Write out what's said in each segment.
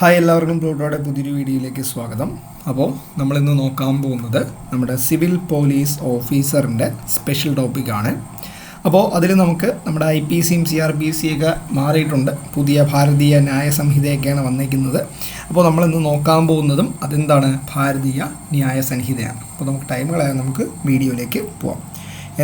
Hi എല്ലാവർക്കും പ്ലൂട്ടോയുടെ പുതിയൊരു വീഡിയോയിലേക്ക് സ്വാഗതം. അപ്പോൾ നമ്മളിന്ന് നോക്കാൻ പോകുന്നത് നമ്മുടെ സിവിൽ പോലീസ് ഓഫീസറിന്റെ സ്പെഷ്യൽ ടോപ്പിക്കാണ്. അപ്പോൾ അതിൽ നമുക്ക് നമ്മുടെ ഐ പി സിയും സി ആർ പി സി ഒക്കെ മാറിയിട്ടുണ്ട്. പുതിയ ഭാരതീയ ന്യായ സംഹിതയൊക്കെയാണ് വന്നിരിക്കുന്നത്. അപ്പോൾ നമ്മളിന്ന് നോക്കാൻ പോകുന്നതും അതെന്താണ് ഭാരതീയ ന്യായ സംഹിതയാണ് അപ്പോൾ നമുക്ക് ടൈം കളയാൻ നമുക്ക് വീഡിയോയിലേക്ക് പോവാം.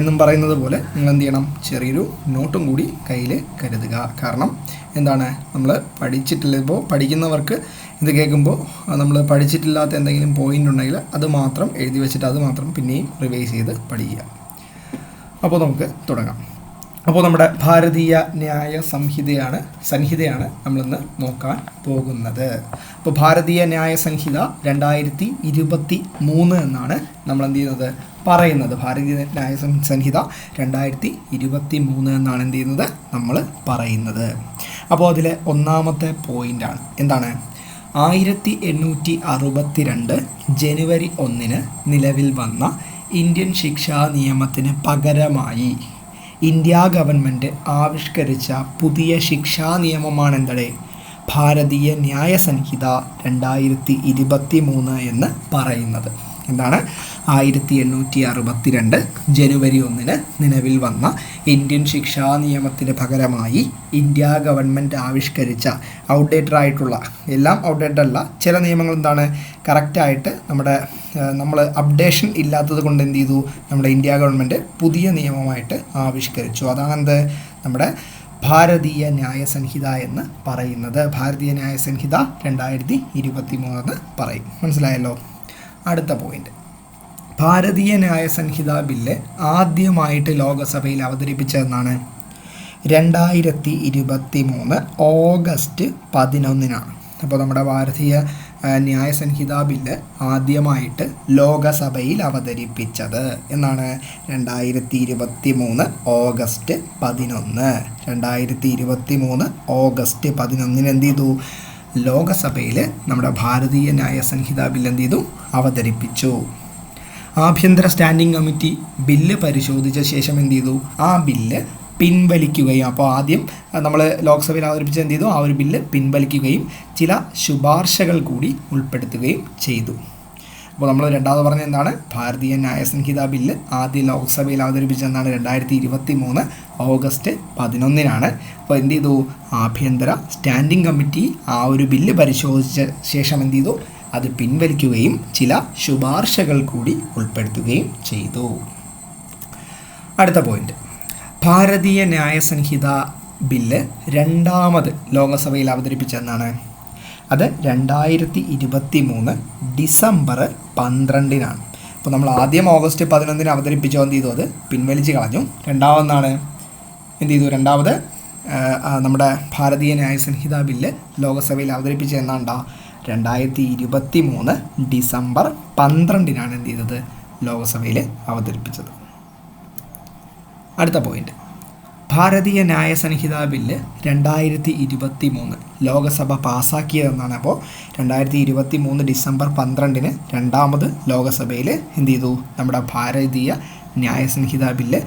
എന്നും പറയുന്നത് പോലെ നിങ്ങൾ എന്ത് ചെയ്യണം? ചെറിയൊരു നോട്ടും കൂടി കയ്യിൽ കരുതുക. കാരണം എന്താണ്? നമ്മൾ പഠിച്ചിട്ടില്ല. ഇപ്പോൾ പഠിക്കുന്നവർക്ക് ഇത് കേൾക്കുമ്പോൾ നമ്മൾ പഠിച്ചിട്ടില്ലാത്ത എന്തെങ്കിലും പോയിന്റ് ഉണ്ടെങ്കിൽ അത് മാത്രം എഴുതി വെച്ചിട്ട് അത് മാത്രം പിന്നെയും റിവൈസ് ചെയ്ത് പഠിക്കുക. അപ്പോൾ നമുക്ക് തുടങ്ങാം. അപ്പോൾ നമ്മുടെ ഭാരതീയ ന്യായ സംഹിതയാണ് സംഹിതയാണ് നമ്മളിന്ന് നോക്കാൻ പോകുന്നത്. അപ്പോൾ ഭാരതീയ ന്യായ സംഹിത രണ്ടായിരത്തി ഇരുപത്തി മൂന്ന് എന്നാണ് നമ്മൾ എന്ത് ചെയ്യുന്നത്? പറയുന്നത്. ഭാരതീയ ന്യായ സംഹിത രണ്ടായിരത്തി ഇരുപത്തി മൂന്ന് എന്നാണ് എന്ത് ചെയ്യുന്നത്? നമ്മൾ പറയുന്നത്. അപ്പോൾ അതിലെ ഒന്നാമത്തെ പോയിന്റാണ് എന്താണ്? ആയിരത്തി എണ്ണൂറ്റി അറുപത്തിരണ്ട് ജനുവരി ഒന്നിന് നിലവിൽ വന്ന ഇന്ത്യൻ ശിക്ഷാ നിയമത്തിന് പകരമായി ഇന്ത്യ ഗവൺമെന്റ് ആവിഷ്കരിച്ച പുതിയ ശിക്ഷാ നിയമമാണ് എന്തടേ ഭാരതീയ ന്യായ സംഹിത രണ്ടായിരത്തി ഇരുപത്തി മൂന്ന് എന്ന് പറയുന്നത്. എന്താണ്? ആയിരത്തി എണ്ണൂറ്റി അറുപത്തിരണ്ട് ജനുവരി ഒന്നിന് നിലവിൽ വന്ന ഇന്ത്യൻ ശിക്ഷാ നിയമത്തിന് പകരമായി ഇന്ത്യ ഗവൺമെന്റ് ആവിഷ്കരിച്ച ഔട്ട്ഡേറ്റഡ് ആയിട്ടുള്ള എല്ലാം ഔട്ട്ഡേറ്റഡ് അല്ല ചില നിയമങ്ങൾ എന്താണ്? കറക്റ്റായിട്ട് നമ്മുടെ നമ്മൾ അപ്ഡേഷൻ ഇല്ലാത്തത് കൊണ്ട് എന്ത് ചെയ്തു? നമ്മുടെ ഇന്ത്യ ഗവൺമെന്റ് പുതിയ നിയമമായിട്ട് ആവിഷ്കരിച്ചു. അതാണ് എന്ത് നമ്മുടെ ഭാരതീയ ന്യായ സംഹിത എന്ന് പറയുന്നത്. ഭാരതീയ ന്യായ സംഹിത രണ്ടായിരത്തി ഇരുപത്തി മൂന്ന് പറയും. മനസ്സിലായല്ലോ? അടുത്ത പോയിന്റ് ഭാരതീയ ന്യായ സംഹിത ബില്ല് ആദ്യമായിട്ട് ലോകസഭയിൽ അവതരിപ്പിച്ചതെന്നാണ്. രണ്ടായിരത്തി ഇരുപത്തി മൂന്ന് ഓഗസ്റ്റ് പതിനൊന്നിനാണ്. അപ്പോൾ നമ്മുടെ ഭാരതീയ ന്യായ സംഹിത ബില്ല് ആദ്യമായിട്ട് ലോകസഭയിൽ അവതരിപ്പിച്ചത് എന്നാണ് രണ്ടായിരത്തി ഇരുപത്തി മൂന്ന് ഓഗസ്റ്റ് പതിനൊന്ന്. രണ്ടായിരത്തി ഇരുപത്തി മൂന്ന് ഓഗസ്റ്റ് പതിനൊന്നിന് എന്ത് ചെയ്തു? ലോകസഭയിൽ നമ്മുടെ ഭാരതീയ ന്യായ സംഹിത ബില്ല് എന്ത് ചെയ്തു? അവതരിപ്പിച്ചു. ആഭ്യന്തര സ്റ്റാൻഡിംഗ് കമ്മിറ്റി ബില്ല് പരിശോധിച്ച ശേഷം എന്ത് ചെയ്തു? ആ ബില്ല് പിൻവലിക്കുകയും അപ്പോൾ ആദ്യം നമ്മൾ ലോക്സഭയിൽ അവതരിപ്പിച്ച എന്ത് ചെയ്തു? ആ ഒരു ബില്ല് പിൻവലിക്കുകയും ചില ശുപാർശകൾ കൂടി ഉൾപ്പെടുത്തുകയും ചെയ്തു. അപ്പോൾ നമ്മൾ രണ്ടാമത് പറഞ്ഞ എന്താണ്? ഭാരതീയ ന്യായസംഹിത ബില്ല് ആദ്യ ലോക്സഭയിൽ അവതരിപ്പിച്ചതെന്നാണ് രണ്ടായിരത്തി ഇരുപത്തി മൂന്ന് ഓഗസ്റ്റ് പതിനൊന്നിനാണ്. അപ്പോൾ എന്ത് ചെയ്തു? ആഭ്യന്തര സ്റ്റാൻഡിംഗ് കമ്മിറ്റി ആ ഒരു ബില്ല് പരിശോധിച്ച ശേഷം എന്ത് ചെയ്തു? അത് പിൻവലിക്കുകയും ചില ശുപാർശകൾ കൂടി ഉൾപ്പെടുത്തുകയും ചെയ്തു. അടുത്ത പോയിന്റ് ഭാരതീയ ന്യായസംഹിത ബില്ല് രണ്ടാമത് ലോകസഭയിൽ അവതരിപ്പിച്ചെന്നാണ് അത് രണ്ടായിരത്തി ഇരുപത്തി മൂന്ന് ഡിസംബർ പന്ത്രണ്ടിനാണ്. അപ്പോൾ നമ്മൾ ആദ്യം ഓഗസ്റ്റ് പതിനൊന്നിന് അവതരിപ്പിച്ചോ എന്ത് ചെയ്തു അത്? പിൻവലിച്ച് കളഞ്ഞു. രണ്ടാമതെന്നാണ് എന്ത് ചെയ്തു? രണ്ടാമത് നമ്മുടെ ഭാരതീയ ന്യായ സംഹിത ബില്ല് ലോകസഭയിൽ അവതരിപ്പിച്ച എന്നാണ്ടാ? രണ്ടായിരത്തി ഇരുപത്തി മൂന്ന് ഡിസംബർ പന്ത്രണ്ടിനാണ് എന്ത് ചെയ്തത്? ലോകസഭയിൽ അവതരിപ്പിച്ചത്. അടുത്ത പോയിന്റ് ഭാരതീയ ന്യായ സംഹിതാ ബില്ല് രണ്ടായിരത്തി ഇരുപത്തി മൂന്ന് ലോകസഭ പാസ്സാക്കിയതെന്നാണ് അപ്പോൾ രണ്ടായിരത്തി ഇരുപത്തി മൂന്ന് ഡിസംബർ പന്ത്രണ്ടിന് രണ്ടാമത് ലോകസഭയിൽ എന്ത് ചെയ്തു? നമ്മുടെ ഭാരതീയ ന്യായ സംഹിതാ ബില്ല്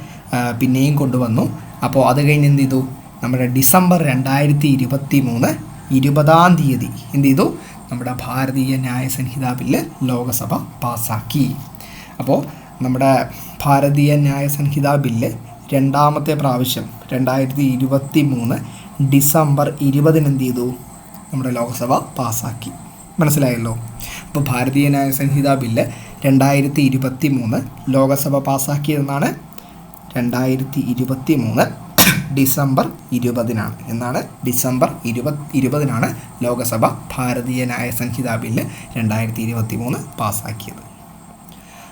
പിന്നെയും കൊണ്ടുവന്നു. അപ്പോൾ അത് കഴിഞ്ഞ് എന്ത് ചെയ്തു? നമ്മുടെ ഡിസംബർ രണ്ടായിരത്തി ഇരുപത്തി മൂന്ന് ഇരുപതാം തീയതി എന്ത് ചെയ്തു? നമ്മുടെ ഭാരതീയ ന്യായ സംഹിതാ ബില്ല് ലോകസഭ പാസാക്കി. അപ്പോൾ നമ്മുടെ ഭാരതീയ ന്യായ സംഹിതാ ബില്ല് രണ്ടാമത്തെ പ്രാവശ്യം രണ്ടായിരത്തി ഇരുപത്തി മൂന്ന് ഡിസംബർ ഇരുപതിന് എന്ത് ചെയ്തു? നമ്മുടെ ലോക്സഭ പാസ്സാക്കി മനസ്സിലായല്ലോ? അപ്പോൾ ഭാരതീയ ന്യായ സംഹിത ബില്ല് രണ്ടായിരത്തി ഇരുപത്തി മൂന്ന് ലോകസഭ പാസ്സാക്കിയതെന്നാണ് രണ്ടായിരത്തി ഇരുപത്തി മൂന്ന് ഡിസംബർ ഇരുപതിനാണ്. എന്നാണ് ഡിസംബർ ഇരുപത് ഇരുപതിനാണ് ലോകസഭ ഭാരതീയ ന്യായ സംഹിതാ ബില്ല് രണ്ടായിരത്തി ഇരുപത്തി മൂന്ന് പാസ്സാക്കിയത്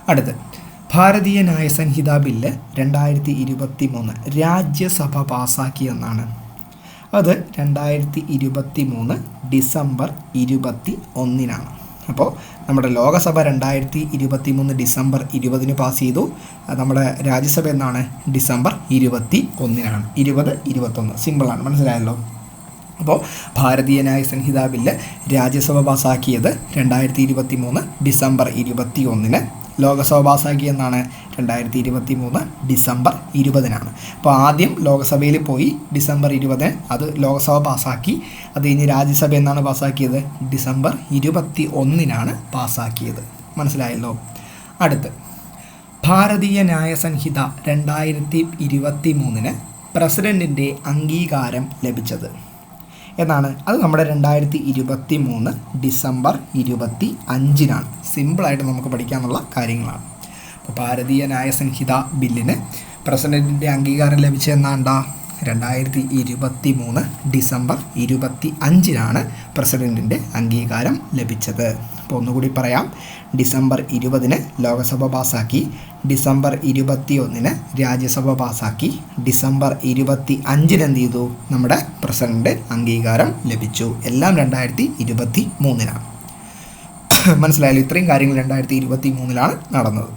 അടുത്ത് ഭാരതീയ ന്യായ സംഹിതാ ബില്ല് രണ്ടായിരത്തി ഇരുപത്തി മൂന്ന് രാജ്യസഭ പാസാക്കിയെന്നാണ്. അത് രണ്ടായിരത്തി ഇരുപത്തി മൂന്ന് ഡിസംബർ ഇരുപത്തി ഒന്നിനാണ് അപ്പോൾ നമ്മുടെ ലോകസഭ രണ്ടായിരത്തി ഇരുപത്തി മൂന്ന് ഡിസംബർ ഇരുപതിന് പാസ് ചെയ്തു നമ്മുടെ രാജ്യസഭ എന്നാണ്? ഡിസംബർ ഇരുപത്തി ഒന്നിനാണ് ഇരുപത് ഇരുപത്തൊന്ന്. സിമ്പിളാണ്. മനസ്സിലായല്ലോ? അപ്പോൾ ഭാരതീയ ന്യായ സംഹിതാ ബില്ല് രാജ്യസഭ പാസാക്കിയത് രണ്ടായിരത്തി ഇരുപത്തി മൂന്ന് ഡിസംബർ ഇരുപത്തി ഒന്നിന് ലോകസഭ പാസ്സാക്കിയെന്നാണ് രണ്ടായിരത്തി ഇരുപത്തി മൂന്ന് ഡിസംബർ ഇരുപതിനാണ്. അപ്പോൾ ആദ്യം ലോകസഭയിൽ പോയി ഡിസംബർ ഇരുപതിന് അത് ലോകസഭ പാസ്സാക്കി. അത് കഴിഞ്ഞ് രാജ്യസഭ എന്നാണ് പാസ്സാക്കിയത്? ഡിസംബർ ഇരുപത്തി ഒന്നിനാണ് പാസ്സാക്കിയത്. മനസ്സിലായല്ലോ? അടുത്ത്. ഭാരതീയ ന്യായ സംഹിത രണ്ടായിരത്തി ഇരുപത്തി മൂന്നിന് പ്രസിഡന്റിന്റെ അംഗീകാരം ലഭിച്ചത്. എന്നാണ്. അത് നമ്മുടെ രണ്ടായിരത്തി ഇരുപത്തി മൂന്ന് ഡിസംബർ ഇരുപത്തി അഞ്ചിനാണ് സിമ്പിളായിട്ട് നമുക്ക് പഠിക്കാനുള്ള കാര്യങ്ങളാണ്. അപ്പോൾ ഭാരതീയ ന്യായസംഹിത ബില്ലിന് പ്രസിഡന്റിന്റെ അംഗീകാരം ലഭിച്ചതെന്നാണ്ടാ രണ്ടായിരത്തി ഇരുപത്തി മൂന്ന് ഡിസംബർ ഇരുപത്തി അഞ്ചിനാണ് പ്രസിഡന്റിന്റെ അംഗീകാരം ലഭിച്ചത്. അപ്പോൾ ഒന്നുകൂടി പറയാം. ഡിസംബർ ഇരുപതിന് ലോകസഭ പാസ്സാക്കി ഡിസംബർ ഇരുപത്തി ഒന്നിന് രാജ്യസഭ പാസ്സാക്കി ഡിസംബർ ഇരുപത്തി അഞ്ചിന് എന്ത് ചെയ്തു? നമ്മുടെ പ്രസിഡന്റ് അംഗീകാരം ലഭിച്ചു. എല്ലാം രണ്ടായിരത്തി ഇരുപത്തി മൂന്നിനാണ് മനസ്സിലായാലും ഇത്രയും കാര്യങ്ങൾ രണ്ടായിരത്തി ഇരുപത്തി മൂന്നിലാണ് നടന്നത്.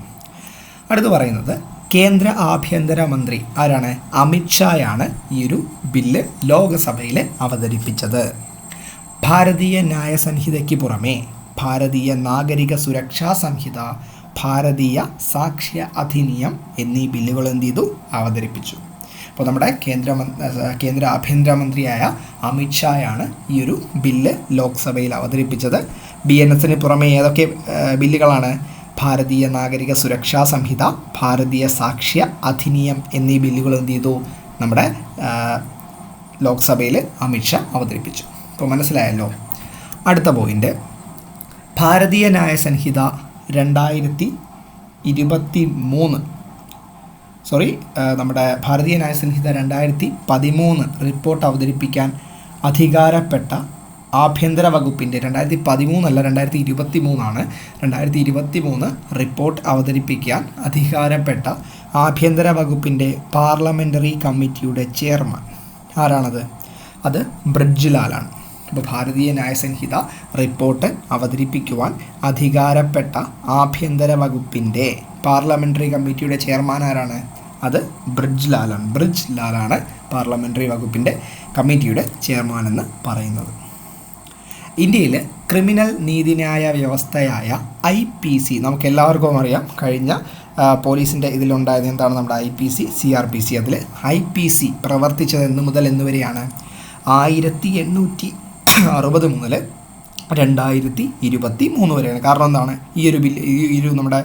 അടുത്ത് പറയുന്നത് കേന്ദ്ര ആഭ്യന്തര മന്ത്രി ആരാണ്? അമിത്ഷായാണ് ഈ ഒരു ബില്ല് ലോകസഭയിൽ അവതരിപ്പിച്ചത്. ഭാരതീയ ന്യായ സംഹിതയ്ക്ക് പുറമെ ഭാരതീയ നാഗരിക സുരക്ഷാ സംഹിത ഭാരതീയ സാക്ഷ്യ അധിനിയം എന്നീ ബില്ലുകൾ എന്ത് ചെയ്തു? അവതരിപ്പിച്ചു. അപ്പോൾ നമ്മുടെ കേന്ദ്ര കേന്ദ്ര ആഭ്യന്തരമന്ത്രിയായ അമിത്ഷായാണ് ഈ ഒരു ബില്ല് ലോക്സഭയിൽ അവതരിപ്പിച്ചത്. ബി എൻ എസിന് പുറമെ ഏതൊക്കെ ബില്ലുകളാണ്? ഭാരതീയ നാഗരിക സുരക്ഷാ സംഹിത ഭാരതീയ സാക്ഷ്യ അധിനിയം എന്നീ ബില്ലുകൾ എന്ത് ചെയ്തു? നമ്മുടെ ലോക്സഭയിൽ അമിത്ഷാ അവതരിപ്പിച്ചു. അപ്പോൾ മനസ്സിലായല്ലോ? അടുത്ത പോയിന്റ് ഭാരതീയ ന്യായ സംഹിത രണ്ടായിരത്തി ഇരുപത്തി മൂന്ന്. സോറി നമ്മുടെ ഭാരതീയ ന്യായ സംഹിത രണ്ടായിരത്തി പതിമൂന്ന് റിപ്പോർട്ട് അവതരിപ്പിക്കാൻ അധികാരപ്പെട്ട ആഭ്യന്തര വകുപ്പിന്റെ രണ്ടായിരത്തി പതിമൂന്നല്ല രണ്ടായിരത്തി ഇരുപത്തി മൂന്നാണ്. രണ്ടായിരത്തി ഇരുപത്തി മൂന്ന് റിപ്പോർട്ട് അവതരിപ്പിക്കാൻ അധികാരപ്പെട്ട ആഭ്യന്തര വകുപ്പിന്റെ പാർലമെന്ററി കമ്മിറ്റിയുടെ ചെയർമാൻ ആരാണത്? അത് ബ്രിഡ്ജിലാലാണ്. അപ്പോൾ ഭാരതീയ ന്യായസംഹിത റിപ്പോർട്ട് അവതരിപ്പിക്കുവാൻ അധികാരപ്പെട്ട ആഭ്യന്തര വകുപ്പിന്റെ പാർലമെന്ററി കമ്മിറ്റിയുടെ ചെയർമാൻ ആരാണ്? അത് ബ്രിഡ്ജ് ലാലാണ് ബ്രിഡ്ജ് ലാലാണ് പാർലമെന്ററി വകുപ്പിന്റെ കമ്മിറ്റിയുടെ ചെയർമാൻ എന്ന് പറയുന്നത്. ഇന്ത്യയിൽ ക്രിമിനൽ നീതിന്യായ വ്യവസ്ഥയായ ഐ പി സി നമുക്ക് എല്ലാവർക്കും അറിയാം കഴിഞ്ഞ പോലീസിന്റെ ഇതിലുണ്ടായത് എന്താണ് നമ്മുടെ I P C C R P C അതിൽ ഐ പി സി പ്രവർത്തിച്ചത് എന്ന് മുതൽ എന്നുവരെയാണ്. ആയിരത്തി എണ്ണൂറ്റി അറുപത് മുതൽ രണ്ടായിരത്തി ഇരുപത്തി മൂന്ന് വരെയാണ്. കാരണം എന്താണ്? ഈ ഒരു ബില്ല് ഈ ഒരു നമ്മുടെ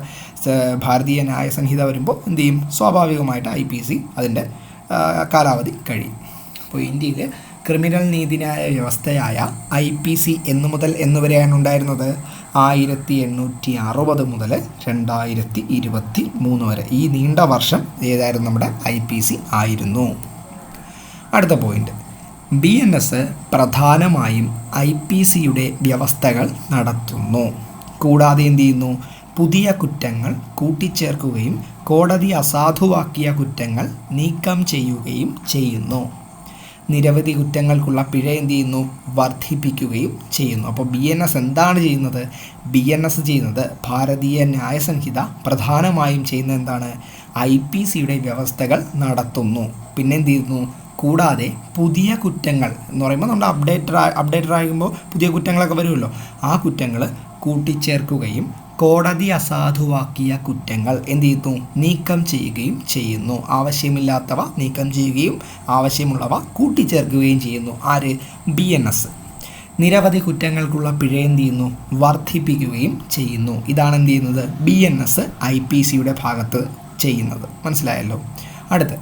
ഭാരതീയ ന്യായ സംഹിത വരുമ്പോൾ എന്ത് ചെയ്യും? സ്വാഭാവികമായിട്ട് ഐ പി സി അതിന്റെ കാലാവധി കഴിയും. അപ്പോൾ ഇന്ത്യയിൽ ക്രിമിനൽ നീതിന്യായ വ്യവസ്ഥയായ ഐ പി സി എന്നു മുതൽ എന്ന് വരെയാണ് ഉണ്ടായിരുന്നത്. ആയിരത്തി എണ്ണൂറ്റി അറുപത് മുതൽ രണ്ടായിരത്തി ഇരുപത്തി മൂന്ന് വരെ. ഈ നീണ്ട വർഷം ഏതായിരുന്നു നമ്മുടെ ഐ പി സി ആയിരുന്നു. അടുത്ത പോയിന്റ് ബി എൻ എസ് പ്രധാനമായും ഐ പി സിയുടെ വ്യവസ്ഥകൾ നടത്തുന്നു. കൂടാതെ എന്ത് ചെയ്യുന്നു പുതിയ കുറ്റങ്ങൾ കൂട്ടിച്ചേർക്കുകയും കോടതി അസാധുവാക്കിയ കുറ്റങ്ങൾ നീക്കം ചെയ്യുകയും ചെയ്യുന്നു. നിരവധി കുറ്റങ്ങൾക്കുള്ള പിഴ എന്ത് ചെയ്യുന്നു വർദ്ധിപ്പിക്കുകയും ചെയ്യുന്നു. അപ്പോൾ ബി എൻ എസ് എന്താണ് ചെയ്യുന്നത്? ബി എൻ എസ് ചെയ്യുന്നത് ഭാരതീയ ന്യായ സംഹിത പ്രധാനമായും ചെയ്യുന്ന എന്താണ്? ഐ പി സിയുടെ വ്യവസ്ഥകൾ നടത്തുന്നു. പിന്നെ എന്ത് ചെയ്യുന്നു കൂടാതെ പുതിയ കുറ്റങ്ങൾ എന്ന് പറയുമ്പോൾ നമ്മുടെ അപ്ഡേറ്റഡ് അപ്ഡേറ്റഡ് ആകുമ്പോൾ പുതിയ കുറ്റങ്ങളൊക്കെ വരുമല്ലോ. ആ കുറ്റങ്ങൾ കൂട്ടിച്ചേർക്കുകയും കോടതി അസാധുവാക്കിയ കുറ്റങ്ങൾ എന്ത് ചെയ്യുന്നു നീക്കം ചെയ്യുകയും ചെയ്യുന്നു. ആവശ്യമില്ലാത്തവ നീക്കം ചെയ്യുകയും ആവശ്യമുള്ളവ കൂട്ടിച്ചേർക്കുകയും ചെയ്യുന്നു. ആര്? ബി എൻ എസ് നിരവധി കുറ്റങ്ങൾക്കുള്ള പിഴ എന്ത് ചെയ്യുന്നു? വർദ്ധിപ്പിക്കുകയും ചെയ്യുന്നു. ഇതാണ് എന്ത് ചെയ്യുന്നത്? B N S I P സിയുടെ ഭാഗത്ത് ചെയ്യുന്നത്. മനസ്സിലായല്ലോ? അടുത്ത്.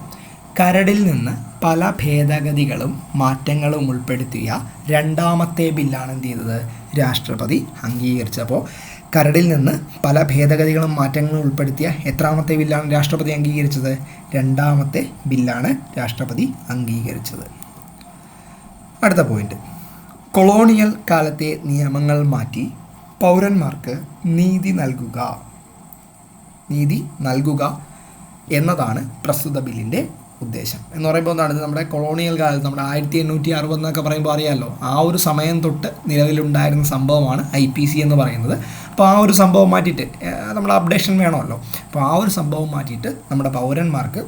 കരടിൽ നിന്ന് പല ഭേദഗതികളും മാറ്റങ്ങളും ഉൾപ്പെടുത്തിയ രണ്ടാമത്തെ ബില്ലാണ് എന്ത് ചെയ്തത് രാഷ്ട്രപതി അംഗീകരിച്ചപ്പോൾ കരടിൽ നിന്ന് പല ഭേദഗതികളും മാറ്റങ്ങളും ഉൾപ്പെടുത്തിയ എത്രാമത്തെ ബില്ലാണ് രാഷ്ട്രപതി അംഗീകരിച്ചത്? രണ്ടാമത്തെ ബില്ലാണ് രാഷ്ട്രപതി അംഗീകരിച്ചത്. അടുത്ത പോയിന്റ് കൊളോണിയൽ കാലത്തെ നിയമങ്ങൾ മാറ്റി പൗരന്മാർക്ക് നീതി നൽകുക. നീതി നൽകുക എന്നതാണ് പ്രസ്തുത ബില്ലിന്റെ ഉദ്ദേശം. എന്ന് പറയുമ്പോൾ എന്താണ്? നമ്മുടെ കൊളോണിയൽ കാലത്ത് നമ്മുടെ ആയിരത്തി എണ്ണൂറ്റി അറുപത് എന്നൊക്കെ പറയുമ്പോൾ അറിയാമല്ലോ ആ ഒരു സമയം തൊട്ട് നിലവിലുണ്ടായിരുന്ന സംഭവമാണ് ഐ പി സി എന്ന് പറയുന്നത്. അപ്പോൾ ആ ഒരു സംഭവം മാറ്റിയിട്ട് നമ്മുടെ അപ്ഡേഷൻ വേണമല്ലോ. അപ്പോൾ ആ ഒരു സംഭവം മാറ്റിയിട്ട് നമ്മുടെ പൗരന്മാർക്ക്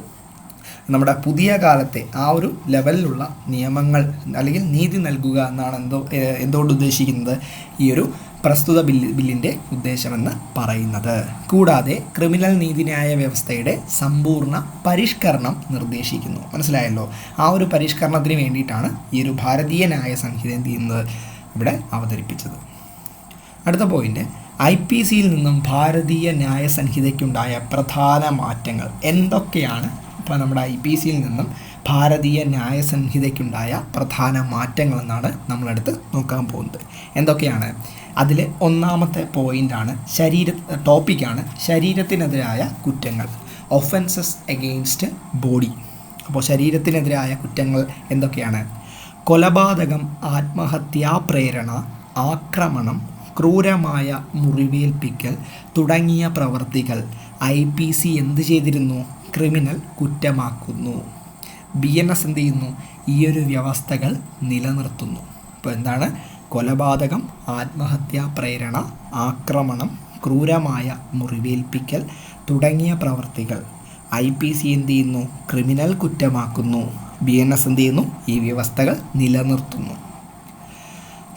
നമ്മുടെ പുതിയ കാലത്തെ ആ ഒരു ലെവലിലുള്ള നിയമങ്ങൾ അല്ലെങ്കിൽ നീതി നൽകുക എന്നാണ് എന്തോ എന്തുകൊണ്ട് ഉദ്ദേശിക്കുന്നത്? ഈ ഒരു പ്രസ്തുത ബില്ല് ബില്ലിന്റെ ഉദ്ദേശമെന്ന് പറയുന്നത്. കൂടാതെ ക്രിമിനൽ നീതിന്യായ വ്യവസ്ഥയുടെ സമ്പൂർണ പരിഷ്കരണം നിർദ്ദേശിക്കുന്നു. മനസ്സിലായല്ലോ? ആ ഒരു പരിഷ്കരണത്തിന് വേണ്ടിയിട്ടാണ് ഈ ഒരു ഭാരതീയ ന്യായ സംഹിത എന്ത് ചെയ്യുന്നത്? ഇവിടെ അവതരിപ്പിച്ചത്. അടുത്ത പോയിന്റ്. ഐ പി സിയിൽ നിന്നും ഭാരതീയ ന്യായ സംഹിതയ്ക്കുണ്ടായ പ്രധാന മാറ്റങ്ങൾ എന്തൊക്കെയാണ്? ഇപ്പോൾ നമ്മുടെ ഐ പി സിയിൽ നിന്നും ഭാരതീയ ന്യായ സംഹിതയ്ക്കുണ്ടായ പ്രധാന മാറ്റങ്ങളെന്നാണ് നമ്മളെടുത്ത് നോക്കാൻ പോകുന്നത്. എന്തൊക്കെയാണ്? അതിൽ ഒന്നാമത്തെ പോയിന്റാണ് ശരീര ടോപ്പിക്കാണ് ശരീരത്തിനെതിരായ കുറ്റങ്ങൾ. Offences against body. അപ്പോൾ ശരീരത്തിനെതിരായ കുറ്റങ്ങൾ എന്തൊക്കെയാണ്? കൊലപാതകം ആത്മഹത്യാ പ്രേരണ ആക്രമണം ക്രൂരമായ മുറിവേൽപ്പിക്കൽ തുടങ്ങിയ പ്രവർത്തികൾ ഐ പി സി എന്ത് ചെയ്തിരുന്നു? ക്രിമിനൽ കുറ്റമാക്കുന്നു. ബി എൻ എസ് എന്ത് ചെയ്യുന്നു ഈ ഒരു വ്യവസ്ഥകൾ നിലനിർത്തുന്നു. അപ്പോൾ എന്താണ്? കൊലപാതകം ആത്മഹത്യാ പ്രേരണ ആക്രമണം ക്രൂരമായ മുറിവേൽപ്പിക്കൽ തുടങ്ങിയ പ്രവർത്തികൾ. ഐ പി സി എന്ത് ചെയ്യുന്നു ക്രിമിനൽ കുറ്റമാക്കുന്നു. ബി എൻ എസ് എന്ത് ചെയ്യുന്നു ഈ വ്യവസ്ഥകൾ നിലനിർത്തുന്നു.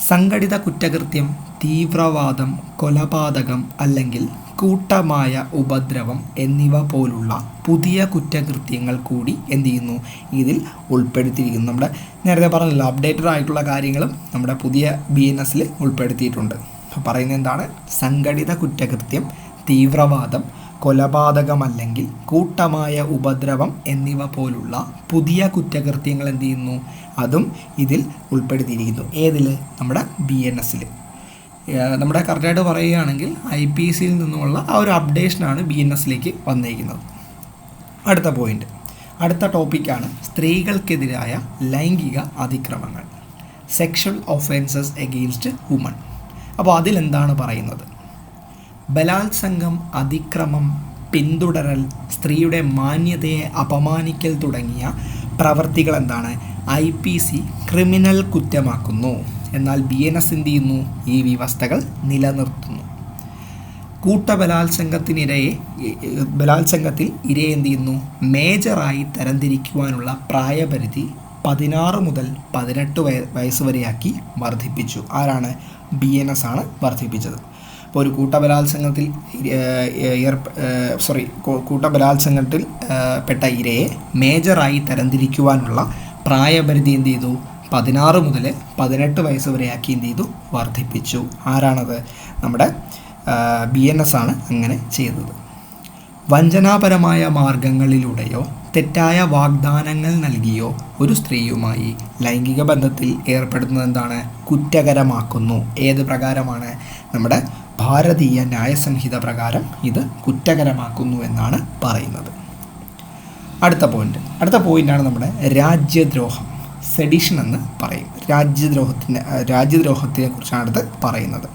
സംഘടിത കുറ്റകൃത്യം തീവ്രവാദം കൊലപാതകം അല്ലെങ്കിൽ കൂട്ടമായ ഉപദ്രവം എന്നിവ പോലുള്ള പുതിയ കുറ്റകൃത്യങ്ങൾ കൂടി എന്ത് ചെയ്യുന്നു ഇതിൽ ഉൾപ്പെടുത്തിയിരിക്കുന്നു. നമ്മുടെ നേരത്തെ പറഞ്ഞല്ലോ അപ്ഡേറ്റഡ് ആയിട്ടുള്ള കാര്യങ്ങളും നമ്മുടെ പുതിയ ബി എൻ എസിൽ ഉൾപ്പെടുത്തിയിട്ടുണ്ട്. അപ്പോൾ പറയുന്നത് എന്താണ്? സംഘടിത കുറ്റകൃത്യം തീവ്രവാദം കൊലപാതകമല്ലെങ്കിൽ കൂട്ടമായ ഉപദ്രവം എന്നിവ പോലുള്ള പുതിയ കുറ്റകൃത്യങ്ങൾ എന്ത് ചെയ്യുന്നു അതും ഇതിൽ ഉൾപ്പെടുത്തിയിരിക്കുന്നു. ഏതിൽ നമ്മുടെ ബി എൻ എസിൽ നമ്മുടെ കറക്റ്റായിട്ട് പറയുകയാണെങ്കിൽ ഐ പി സിയിൽ നിന്നുമുള്ള ആ ഒരു അപ്ഡേഷനാണ് ബി എൻ എസിലേക്ക് വന്നിരിക്കുന്നത് അടുത്ത പോയിന്റ് അടുത്ത ടോപ്പിക്കാണ് സ്ത്രീകൾക്കെതിരായ ലൈംഗിക അതിക്രമങ്ങൾ. സെക്ഷൽ ഒഫൻസസ് എഗെയിൻസ്റ്റ് വുമൺ അപ്പോൾ അതിലെന്താണ് പറയുന്നത്? ബലാത്സംഗം അതിക്രമം പിന്തുടരൽ സ്ത്രീയുടെ മാന്യതയെ അപമാനിക്കൽ തുടങ്ങിയ പ്രവർത്തികൾ എന്താണ് ഐ പി സി ക്രിമിനൽ കുറ്റമാക്കുന്നു. എന്നാൽ ബി എൻ എസ് എന്ത് ചെയ്യുന്നു? ഈ വ്യവസ്ഥകൾ നിലനിർത്തുന്നു. കൂട്ടബലാത്സംഗത്തിനിരയെ ബലാത്സംഗത്തിൽ ഇരയെ എന്ത് ചെയ്യുന്നു? മേജറായി തരംതിരിക്കുവാനുള്ള പ്രായപരിധി പതിനാറ് മുതൽ പതിനെട്ട് വയ വയസ്സ് വരെയാക്കി വർദ്ധിപ്പിച്ചു. ആരാണ്? ബി എൻ എസ് ആണ് വർദ്ധിപ്പിച്ചത്. അപ്പോൾ ഒരു കൂട്ടബലാത്സംഗത്തിൽ സോറി കൂട്ടബലാത്സംഗത്തിൽ പെട്ട ഇരയെ മേജറായി തരംതിരിക്കുവാനുള്ള പ്രായപരിധി എന്ത് ചെയ്തു? പതിനാറ് മുതൽ പതിനെട്ട് വയസ്സ് വരെയാക്കി എന്ത് ചെയ്തു? വർദ്ധിപ്പിച്ചു. ആരാണത്? നമ്മുടെ ബി എൻ എസ് ആണ് അങ്ങനെ ചെയ്തത്. വഞ്ചനാപരമായ മാർഗങ്ങളിലൂടെയോ തെറ്റായ വാഗ്ദാനങ്ങൾ നൽകിയോ ഒരു സ്ത്രീയുമായി ലൈംഗിക ബന്ധത്തിൽ ഏർപ്പെടുന്നത് എന്താണ്? കുറ്റകരമാക്കുന്നു. ഏത് പ്രകാരമാണ്? നമ്മുടെ ഭാരതീയ ന്യായസംഹിത പ്രകാരം ഇത് കുറ്റകരമാക്കുന്നു എന്നാണ് പറയുന്നത്. അടുത്ത പോയിന്റ് അടുത്ത പോയിന്റാണ് നമ്മുടെ രാജ്യദ്രോഹം. സെഡിഷൻ എന്ന് പറയും. രാജ്യദ്രോഹത്തിന്റെ രാജ്യദ്രോഹത്തിനെ കുറിച്ചാണ് അടുത്ത് പറയുന്നത്.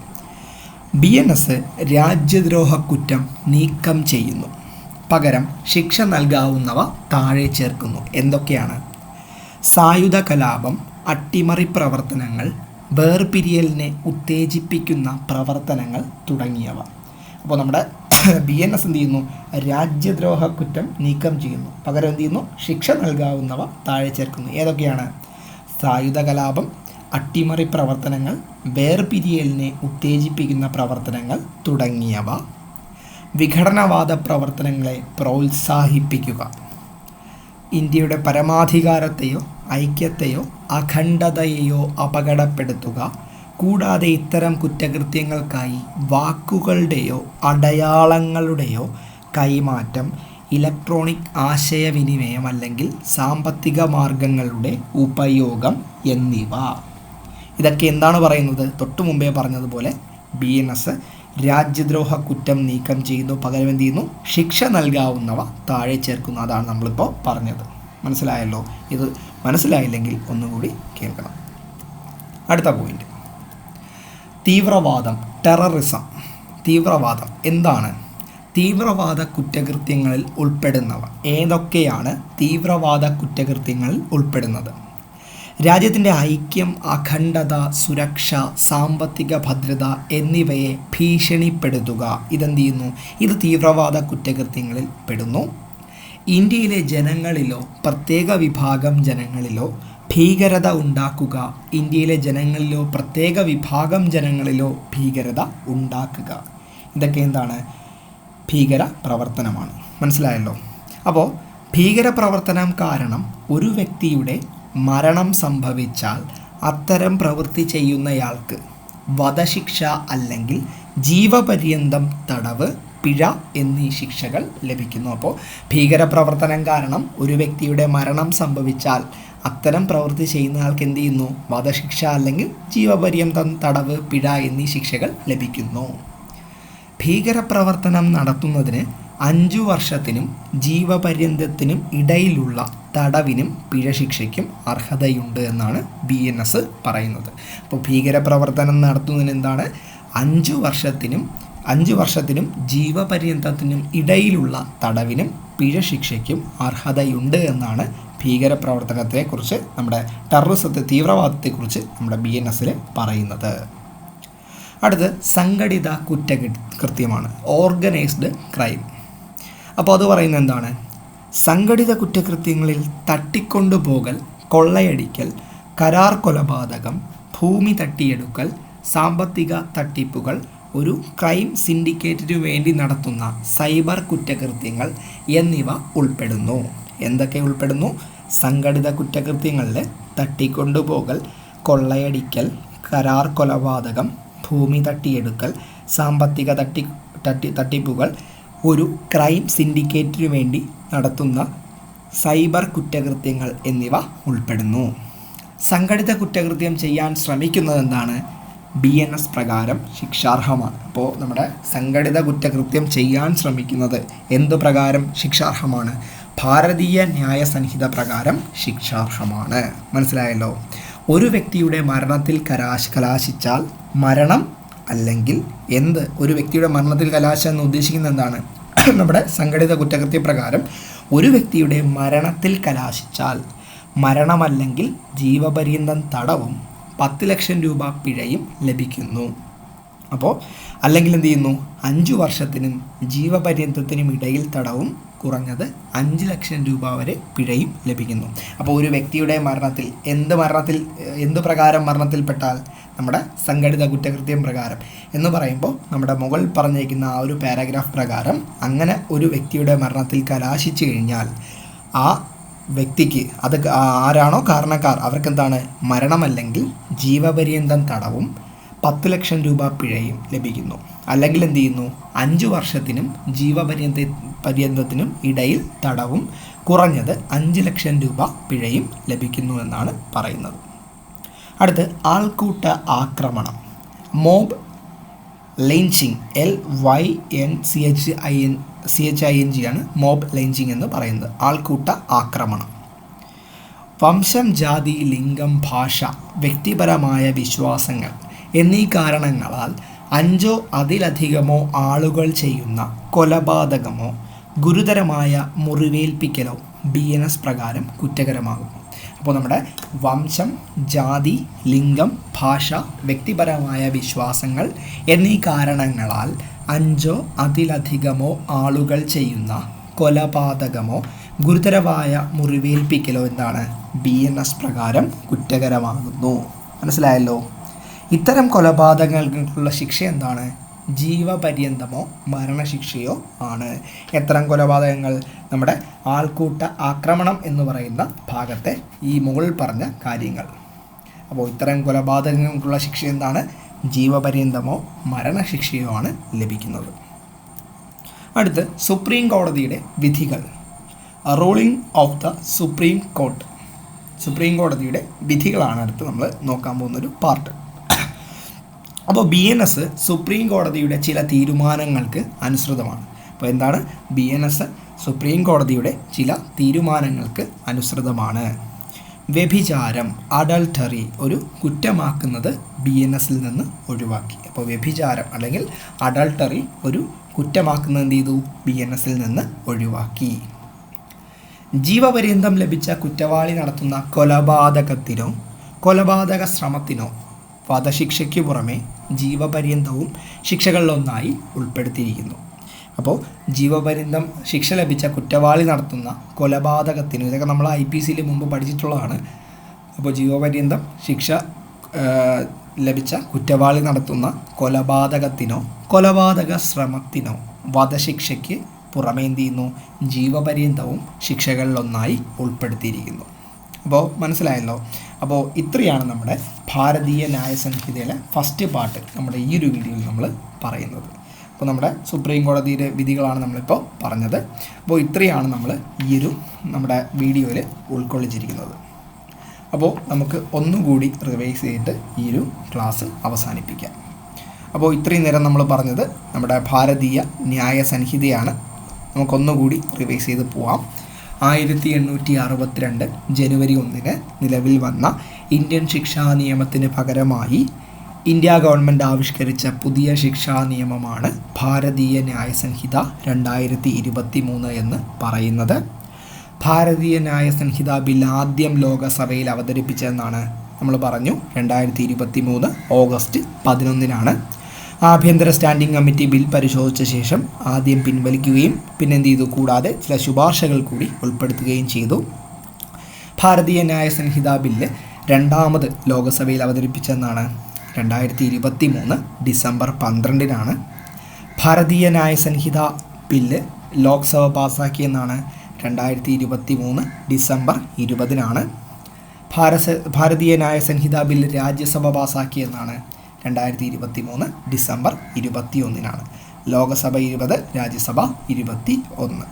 ബി എൻ എസ് രാജ്യദ്രോഹ കുറ്റം നീക്കം ചെയ്യുന്നു. പകരം ശിക്ഷ നൽകാവുന്നവ താഴെ ചേർക്കുന്നു. എന്തൊക്കെയാണ്? സായുധ കലാപം അട്ടിമറി പ്രവർത്തനങ്ങൾ വേർപിരിയലിനെ ഉത്തേജിപ്പിക്കുന്ന പ്രവർത്തനങ്ങൾ തുടങ്ങിയവ. അപ്പോൾ നമ്മുടെ ബി എൻ എസ് എന്ത് ചെയ്യുന്നു? രാജ്യദ്രോഹ കുറ്റം നീക്കം ചെയ്യുന്നു. പകരം എന്ത് ചെയ്യുന്നു? ശിക്ഷ നൽകാവുന്നവ താഴെ ചേർക്കുന്നു. ഏതൊക്കെയാണ്? സായുധ കലാപം അട്ടിമറി പ്രവർത്തനങ്ങൾ വേർപിരിയലിനെ ഉത്തേജിപ്പിക്കുന്ന പ്രവർത്തനങ്ങൾ തുടങ്ങിയവ. വിഘടനവാദ പ്രവർത്തനങ്ങളെ പ്രോത്സാഹിപ്പിക്കുക. ഇന്ത്യയുടെ പരമാധികാരത്തെയോ ഐക്യത്തെയോ അഖണ്ഡതയെയോ അപകടപ്പെടുത്തുക. കൂടാതെ ഇത്തരം കുറ്റകൃത്യങ്ങൾക്കായി വാക്കുകളുടെയോ അടയാളങ്ങളുടെയോ കൈമാറ്റം ഇലക്ട്രോണിക് ആശയവിനിമയം അല്ലെങ്കിൽ സാമ്പത്തിക മാർഗങ്ങളുടെ ഉപയോഗം എന്നിവ. ഇതൊക്കെ എന്താണ് പറയുന്നത്? തൊട്ടു മുമ്പേ പറഞ്ഞതുപോലെ ബി എൻ എസ് രാജ്യദ്രോഹ കുറ്റം നീക്കം ചെയ്യുന്നു പകരം എന്ത് ചെയ്യുന്നു? ശിക്ഷ നൽകാവുന്നവ താഴെ ചേർക്കുന്നു. അതാണ് നമ്മളിപ്പോൾ പറഞ്ഞത്. മനസ്സിലായല്ലോ? ഇത് മനസ്സിലായില്ലെങ്കിൽ ഒന്നുകൂടി കേൾക്കണം. അടുത്ത പോയിന്റ് തീവ്രവാദം ടെററിസം തീവ്രവാദം എന്താണ്? തീവ്രവാദ കുറ്റകൃത്യങ്ങളിൽ ഉൾപ്പെടുന്നവ ഏതൊക്കെയാണ് തീവ്രവാദ കുറ്റകൃത്യങ്ങളിൽ ഉൾപ്പെടുന്നത്? രാജ്യത്തിന്റെ ഐക്യം അഖണ്ഡത സുരക്ഷ സാമ്പത്തിക ഭദ്രത എന്നിവയെ ഭീഷണിപ്പെടുത്തുക ഇതെന്ത് ചെയ്യുന്നു? ഇത് തീവ്രവാദ കുറ്റകൃത്യങ്ങളിൽ പെടുന്നു. ഇന്ത്യയിലെ ജനങ്ങളിലോ പ്രത്യേക വിഭാഗം ജനങ്ങളിലോ ഭീകരത ഉണ്ടാക്കുക. ഇന്ത്യയിലെ ജനങ്ങളിലോ പ്രത്യേക വിഭാഗം ജനങ്ങളിലോ ഭീകരത ഉണ്ടാക്കുക. ഇതൊക്കെ എന്താണ്? ഭീകര പ്രവർത്തനമാണ്. മനസ്സിലായല്ലോ? അപ്പോൾ ഭീകര പ്രവർത്തനം കാരണം ഒരു വ്യക്തിയുടെ മരണം സംഭവിച്ചാൽ അത്തരം പ്രവൃത്തി ചെയ്യുന്നയാൾക്ക് വധശിക്ഷ അല്ലെങ്കിൽ ജീവപര്യന്തം തടവ് പിഴ എന്നീ ശിക്ഷകൾ ലഭിക്കുന്നു. അപ്പോൾ ഭീകരപ്രവർത്തനം കാരണം ഒരു വ്യക്തിയുടെ മരണം സംഭവിച്ചാൽ അത്തരം പ്രവൃത്തി ചെയ്യുന്ന ആൾക്ക് എന്ത് ചെയ്യുന്നു? വധശിക്ഷ അല്ലെങ്കിൽ ജീവപര്യന്തം തടവ് പിഴ എന്നീ ശിക്ഷകൾ ലഭിക്കുന്നു. ഭീകരപ്രവർത്തനം നടത്തുന്നതിന് അഞ്ചു വർഷത്തിനും ജീവപര്യന്തത്തിനും ഇടയിലുള്ള തടവിനും പിഴ പിഴശിക്ഷയ്ക്കും അർഹതയുണ്ട് എന്നാണ് ബി എൻ എസ് പറയുന്നത്. അപ്പോൾ ഭീകരപ്രവർത്തനം നടത്തുന്നതിന് എന്താണ്? അഞ്ചു വർഷത്തിനും അഞ്ച് വർഷത്തിനും ജീവപര്യന്തത്തിനും ഇടയിലുള്ള തടവിനും പിഴ ശിക്ഷയ്ക്കും അർഹതയുണ്ട് എന്നാണ് ഭീകരപ്രവർത്തനത്തെക്കുറിച്ച് നമ്മുടെ ടെററിസത്തെ തീവ്രവാദത്തെക്കുറിച്ച് നമ്മുടെ ബി എൻ എസിൽ പറയുന്നത്. അടുത്ത് സംഘടിത കുറ്റകൃത്യമാണ് ഓർഗനൈസ്ഡ് ക്രൈം. അപ്പോൾ അത് പറയുന്നത് എന്താണ്? സംഘടിത കുറ്റകൃത്യങ്ങളിൽ തട്ടിക്കൊണ്ടുപോകൽ കൊള്ളയടിക്കൽ കരാർ കൊലപാതകം ഭൂമി തട്ടിയെടുക്കൽ സാമ്പത്തിക തട്ടിപ്പുകൾ ഒരു ക്രൈം സിൻഡിക്കേറ്റിനു വേണ്ടി നടത്തുന്ന സൈബർ കുറ്റകൃത്യങ്ങൾ എന്നിവ ഉൾപ്പെടുന്നു. എന്തൊക്കെ ഉൾപ്പെടുന്നു? സംഘടിത കുറ്റകൃത്യങ്ങളിൽ തട്ടിക്കൊണ്ടുപോകൽ കൊള്ളയടിക്കൽ കരാർ കൊലപാതകം ഭൂമി തട്ടിയെടുക്കൽ സാമ്പത്തിക തട്ടി തട്ടി തട്ടിപ്പുകൾ ഒരു ക്രൈം സിൻഡിക്കേറ്റിനു വേണ്ടി നടത്തുന്ന സൈബർ കുറ്റകൃത്യങ്ങൾ എന്നിവ ഉൾപ്പെടുന്നു. സംഘടിത കുറ്റകൃത്യം ചെയ്യാൻ ശ്രമിക്കുന്നത് എന്താണ് ബി എൻ എസ് പ്രകാരം ശിക്ഷാർഹമാണ്. അപ്പോൾ നമ്മുടെ സംഘടിത കുറ്റകൃത്യം ചെയ്യാൻ ശ്രമിക്കുന്നത് എന്തു പ്രകാരം ശിക്ഷാർഹമാണ്? ഭാരതീയ ന്യായ സംഹിത പ്രകാരം ശിക്ഷാർഹമാണ്. മനസ്സിലായല്ലോ? ഒരു വ്യക്തിയുടെ മരണത്തിൽ കലാശ കലാശിച്ചാൽ മരണം അല്ലെങ്കിൽ എന്ത്? ഒരു വ്യക്തിയുടെ മരണത്തിൽ കലാശ എന്ന് ഉദ്ദേശിക്കുന്നത് എന്താണ്? നമ്മുടെ സംഘടിത കുറ്റകൃത്യ പ്രകാരം ഒരു വ്യക്തിയുടെ മരണത്തിൽ കലാശിച്ചാൽ മരണമല്ലെങ്കിൽ ജീവപര്യന്തം തടവും. പത്ത് ലക്ഷം രൂപ പിഴയും ലഭിക്കുന്നു. അപ്പോൾ അല്ലെങ്കിൽ എന്ത് ചെയ്യുന്നു? അഞ്ച് വർഷത്തിനും ജീവപര്യന്തത്തിനും ഇടയിൽ തടവും കുറഞ്ഞത് അഞ്ച് ലക്ഷം രൂപ വരെ പിഴയും ലഭിക്കുന്നു. അപ്പോൾ ഒരു വ്യക്തിയുടെ മരണത്തിൽ എന്ത് മരണത്തിൽ എന്ത് പ്രകാരം മരണത്തിൽപ്പെട്ടാൽ നമ്മുടെ സംഘടിത കുറ്റകൃത്യം പ്രകാരം എന്ന് പറയുമ്പോൾ നമ്മുടെ മുകൾ പറഞ്ഞേക്കുന്ന ആ ഒരു പാരഗ്രാഫ് പ്രകാരം അങ്ങനെ ഒരു വ്യക്തിയുടെ മരണത്തിൽ കലാശിച്ചു കഴിഞ്ഞാൽ ആ വ്യക്തിക്ക് അത് ആരാണോ കാരണക്കാർ അവർക്കെന്താണ് മരണമല്ലെങ്കിൽ ജീവപര്യന്തം തടവും പത്ത് ലക്ഷം രൂപ പിഴയും ലഭിക്കുന്നു. അല്ലെങ്കിൽ എന്ത് ചെയ്യുന്നു? അഞ്ച് വർഷത്തിനും ജീവപര്യന്ത പര്യന്തത്തിനും ഇടയിൽ തടവും കുറഞ്ഞത് അഞ്ച് ലക്ഷം രൂപ പിഴയും ലഭിക്കുന്നു എന്നാണ് പറയുന്നത്. അടുത്ത് ആൾക്കൂട്ട ആക്രമണം. Mob lynching L Y N C H I N G H I N G ആണ്. മോബ് ലെഞ്ചിങ് എന്ന് പറയുന്നത്. ആൾക്കൂട്ട ആക്രമണം. വംശം ജാതി ലിംഗം ഭാഷ വ്യക്തിപരമായ വിശ്വാസങ്ങൾ എന്നീ കാരണങ്ങളാൽ അഞ്ചോ അതിലധികമോ ആളുകൾ ചെയ്യുന്ന കൊലപാതകമോ ഗുരുതരമായ മുറിവേൽപ്പിക്കലോ ബി എൻ എസ് പ്രകാരം കുറ്റകരമാകും. അപ്പോൾ നമ്മുടെ വംശം ജാതി ലിംഗം ഭാഷ വ്യക്തിപരമായ വിശ്വാസങ്ങൾ എന്നീ കാരണങ്ങളാൽ അഞ്ചോ അതിലധികമോ ആളുകൾ ചെയ്യുന്ന കൊലപാതകമോ ഗുരുതരമായ മുറിവേൽപ്പിക്കലോ എന്നാണ് ബി എൻ എസ് പ്രകാരം കുറ്റകരമാകുന്നു. മനസ്സിലായല്ലോ? ഇത്തരം കൊലപാതകങ്ങൾക്കുള്ള ശിക്ഷ എന്താണ്? ജീവപര്യന്തമോ മരണശിക്ഷയോ ആണ്. എത്തരം കൊലപാതകങ്ങൾ? നമ്മുടെ ആൾക്കൂട്ട ആക്രമണം എന്ന് പറയുന്ന ഭാഗത്തെ ഈ മുകളിൽ പറഞ്ഞ കാര്യങ്ങൾ. അപ്പോൾ ഇത്തരം കൊലപാതകങ്ങൾക്കുള്ള ശിക്ഷ എന്താണ്? ജീവപര്യന്തമോ മരണശിക്ഷയോ ആണ് ലഭിക്കുന്നത്. അടുത്ത് സുപ്രീം കോടതിയുടെ വിധികൾ. Ruling of the supreme court supreme കോടതിയുടെ വിധികളാണ് അടുത്ത് നമ്മൾ നോക്കാൻ പോകുന്നൊരു പാർട്ട് അപ്പോൾ ബി എൻ എസ് സുപ്രീം കോടതിയുടെ ചില തീരുമാനങ്ങൾക്ക് അനുസൃതമാണ്. അപ്പോൾ എന്താണ്? ബി എൻ എസ് സുപ്രീം കോടതിയുടെ ചില തീരുമാനങ്ങൾക്ക് അനുസൃതമാണ്. വ്യഭിചാരം അഡൾട്ടറി ഒരു കുറ്റമാക്കുന്നത് ബി എൻ എസിൽ നിന്ന് ഒഴിവാക്കി. അപ്പോൾ വ്യഭിചാരം അല്ലെങ്കിൽ അഡൾട്ടറി ഒരു കുറ്റമാക്കുന്നത് എന്ത് ചെയ്തു? ബി എൻ എസിൽ നിന്ന് ഒഴിവാക്കി. ജീവപര്യന്തം ലഭിച്ച കുറ്റവാളി നടത്തുന്ന കൊലപാതകത്തിനോ കൊലപാതക ശ്രമത്തിനോ വധശിക്ഷയ്ക്ക് പുറമെ ജീവപര്യന്തവും ശിക്ഷകളിലൊന്നായി ഉൾപ്പെടുത്തിയിരിക്കുന്നു. അപ്പോൾ ജീവപര്യന്തം ശിക്ഷ ലഭിച്ച കുറ്റവാളി നടത്തുന്ന കൊലപാതകത്തിന് ഇതൊക്കെ നമ്മൾ ഐ പി സിയിൽ മുമ്പ് പഠിച്ചിട്ടുള്ളതാണ്. അപ്പോൾ ജീവപര്യന്തം ശിക്ഷ ലഭിച്ച കുറ്റവാളി നടത്തുന്ന കൊലപാതകത്തിനോ കൊലപാതക ശ്രമത്തിനോ വധശിക്ഷയ്ക്ക് പുറമേ എന്ത് ചെയ്യുന്നു? ജീവപര്യന്തവും ശിക്ഷകളിലൊന്നായി ഉൾപ്പെടുത്തിയിരിക്കുന്നു. അപ്പോൾ മനസ്സിലായല്ലോ? അപ്പോൾ ഇത്രയാണ് നമ്മുടെ ഭാരതീയ ന്യായ സംഹിതയിലെ ഫസ്റ്റ് പാർട്ട് നമ്മുടെ ഈ ഒരു വീഡിയോയിൽ നമ്മൾ പറയുന്നത്. അപ്പോൾ നമ്മുടെ സുപ്രീം കോടതിയുടെ വിധികളാണ് നമ്മളിപ്പോൾ പറഞ്ഞത്. അപ്പോൾ ഇത്രയാണ് നമ്മൾ ഈ ഒരു നമ്മുടെ വീഡിയോയിൽ ഉൾക്കൊള്ളിച്ചിരിക്കുന്നത്. അപ്പോൾ നമുക്ക് ഒന്നുകൂടി റിവൈസ് ചെയ്തിട്ട് ഈ ഒരു ക്ലാസ് അവസാനിപ്പിക്കാം. അപ്പോൾ ഇത്രയും നേരം നമ്മൾ പറഞ്ഞത് നമ്മുടെ ഭാരതീയ ന്യായ സംഹിതയാണ് നമുക്കൊന്നുകൂടി റിവൈസ് ചെയ്ത് പോവാം. ആയിരത്തി എണ്ണൂറ്റി അറുപത്തിരണ്ട് ജനുവരി ഒന്നിന് നിലവിൽ വന്ന ഇന്ത്യൻ ശിക്ഷാ നിയമത്തിന് പകരമായി ഇന്ത്യ ഗവൺമെന്റ് ആവിഷ്കരിച്ച പുതിയ ശിക്ഷാ നിയമമാണ് ഭാരതീയ ന്യായ സംഹിത രണ്ടായിരത്തി ഇരുപത്തി മൂന്ന് എന്ന് പറയുന്നത്. ഭാരതീയ ന്യായ സംഹിത ബിൽ ആദ്യം ലോകസഭയിൽ അവതരിപ്പിച്ചതെന്നാണ് നമ്മൾ പറഞ്ഞു. രണ്ടായിരത്തി ഇരുപത്തി മൂന്ന് ഓഗസ്റ്റ് പതിനൊന്നിനാണ്. ആഭ്യന്തര സ്റ്റാൻഡിംഗ് കമ്മിറ്റി ബിൽ പരിശോധിച്ച ശേഷം ആദ്യം പിൻവലിക്കുകയും പിന്നെന്ത് ചെയ്തു? കൂടാതെ ചില ശുപാർശകൾ കൂടി ഉൾപ്പെടുത്തുകയും ചെയ്തു. ഭാരതീയ ന്യായ സംഹിത ബില്ല് രണ്ടാമത് ലോകസഭയിൽ അവതരിപ്പിച്ചെന്നാണ് രണ്ടായിരത്തി ഇരുപത്തി മൂന്ന് ഡിസംബർ പന്ത്രണ്ടിനാണ് ഭാരതീയ ന്യായ സംഹിത ബില്ല് ലോക്സഭ പാസാക്കിയെന്നാണ് രണ്ടായിരത്തി ഇരുപത്തി മൂന്ന് ഡിസംബർ ഇരുപതിനാണ് ഭാരസ ഭാരതീയ ന്യായ സംഹിത ബില്ല് രാജ്യസഭ പാസാക്കിയെന്നാണ് രണ്ടായിരത്തി ഇരുപത്തി മൂന്ന് ഡിസംബർ ഇരുപത്തി ഒന്നിനാണ് ലോകസഭ ഇരുപത് രാജ്യസഭ ഇരുപത്തി ഒന്ന്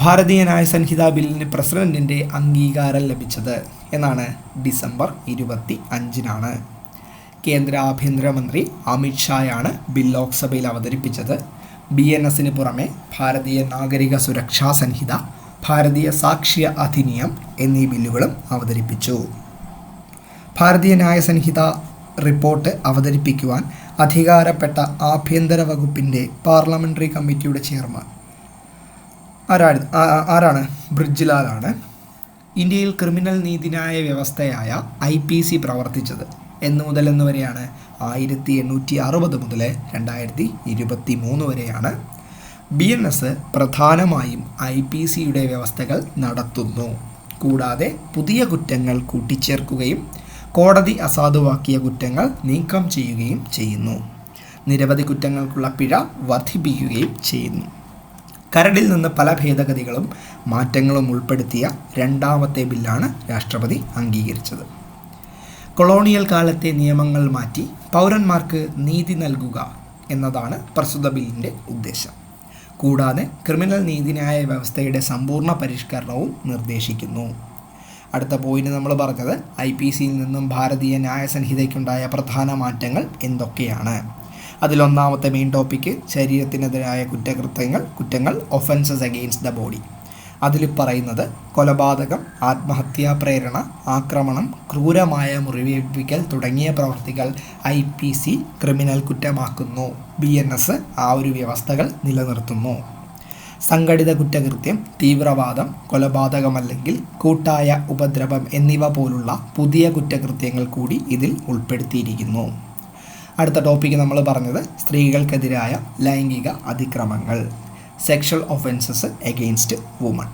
ഭാരതീയ ന്യായ സംഹിത ബില്ലിന് പ്രസിഡന്റിന്റെ അംഗീകാരം ലഭിച്ചത് എന്നാണ് ഡിസംബർ ഇരുപത്തി അഞ്ചിനാണ്. കേന്ദ്ര ആഭ്യന്തരമന്ത്രി അമിത് ഷായാണ് ബിൽ ലോക്സഭയിൽ അവതരിപ്പിച്ചത്. ബി എൻ എസിന് പുറമെ ഭാരതീയ നാഗരിക സുരക്ഷാ സംഹിത ഭാരതീയ സാക്ഷ്യ അധിനിയം എന്നീ ബില്ലുകളും അവതരിപ്പിച്ചു. ഭാരതീയ ന്യായ സംഹിത റിപ്പോർട്ട് അവതരിപ്പിക്കുവാൻ അധികാരപ്പെട്ട ആഭ്യന്തര വകുപ്പിന്റെ പാർലമെന്ററി കമ്മിറ്റിയുടെ ചെയർമാൻ ആരാണ്? ആരാണ്? ബ്രിഡ്ജിലാലാണ്. ഇന്ത്യയിൽ ക്രിമിനൽ നീതിന്യായ വ്യവസ്ഥയായ ഐ പ്രവർത്തിച്ചത്. എന്ന് മുതൽ എന്ന് വരെയാണ്. ആയിരത്തി എണ്ണൂറ്റി അറുപത് മുതൽ രണ്ടായിരത്തി ഇരുപത്തി മൂന്ന് വരെയാണ്. ബി എൻ എസ് പ്രധാനമായും ഐ പി സിയുടെ വ്യവസ്ഥകൾ നടത്തുന്നു. കൂടാതെ പുതിയ കുറ്റങ്ങൾ കൂട്ടിച്ചേർക്കുകയും കോടതി അസാധുവാക്കിയ കുറ്റങ്ങൾ നീക്കം ചെയ്യുകയും ചെയ്യുന്നു. നിരവധി കുറ്റങ്ങൾക്കുള്ള പിഴ വർദ്ധിപ്പിക്കുകയും ചെയ്യുന്നു. കരടിൽ നിന്ന് പല ഭേദഗതികളും മാറ്റങ്ങളും ഉൾപ്പെടുത്തിയ രണ്ടാമത്തെ ബില്ലാണ് രാഷ്ട്രപതി അംഗീകരിച്ചത്. കൊളോണിയൽ കാലത്തെ നിയമങ്ങൾ മാറ്റി പൗരന്മാർക്ക് നീതി നൽകുക എന്നതാണ് പ്രസ്തുത ബില്ലിന്റെ ഉദ്ദേശം. കൂടാതെ ക്രിമിനൽ നീതിന്യായ വ്യവസ്ഥയുടെ സമ്പൂർണ പരിഷ്കരണവും നിർദ്ദേശിക്കുന്നു. അടുത്ത പോയിന്റ് നമ്മൾ പറഞ്ഞത് ഐ പി സിയിൽ നിന്നും ഭാരതീയ ന്യായ സംഹിതയ്ക്കുണ്ടായ പ്രധാന മാറ്റങ്ങൾ എന്തൊക്കെയാണ്? അതിലൊന്നാമത്തെ മെയിൻ ടോപ്പിക്ക് ശരീരത്തിനെതിരായ കുറ്റകൃത്യങ്ങൾ കുറ്റങ്ങൾ ഒഫൻസസ് അഗെയിൻസ്റ്റ് ദ ബോഡി അതിൽ പറയുന്നത് കൊലപാതകം ആത്മഹത്യാ പ്രേരണ ആക്രമണം ക്രൂരമായ മുറിവേൽപ്പിക്കൽ തുടങ്ങിയ പ്രവർത്തികൾ ഐ പി സി ക്രിമിനൽ കുറ്റമാക്കുന്നു. ബി എൻ എസ് ആ ഒരു വ്യവസ്ഥകൾ നിലനിർത്തുന്നു. സംഘടിത കുറ്റകൃത്യം തീവ്രവാദം കൊലപാതകമല്ലെങ്കിൽ കൂട്ടായ ഉപദ്രവം എന്നിവ പോലുള്ള പുതിയ കുറ്റകൃത്യങ്ങൾ കൂടി ഇതിൽ ഉൾപ്പെടുത്തിയിരിക്കുന്നു. അടുത്ത ടോപ്പിക്ക് നമ്മൾ പറഞ്ഞത് സ്ത്രീകൾക്കെതിരായ ലൈംഗിക അതിക്രമങ്ങൾ. സെക്ഷൽ ഒഫൻസസ് എഗെയിൻസ്റ്റ് വുമൺ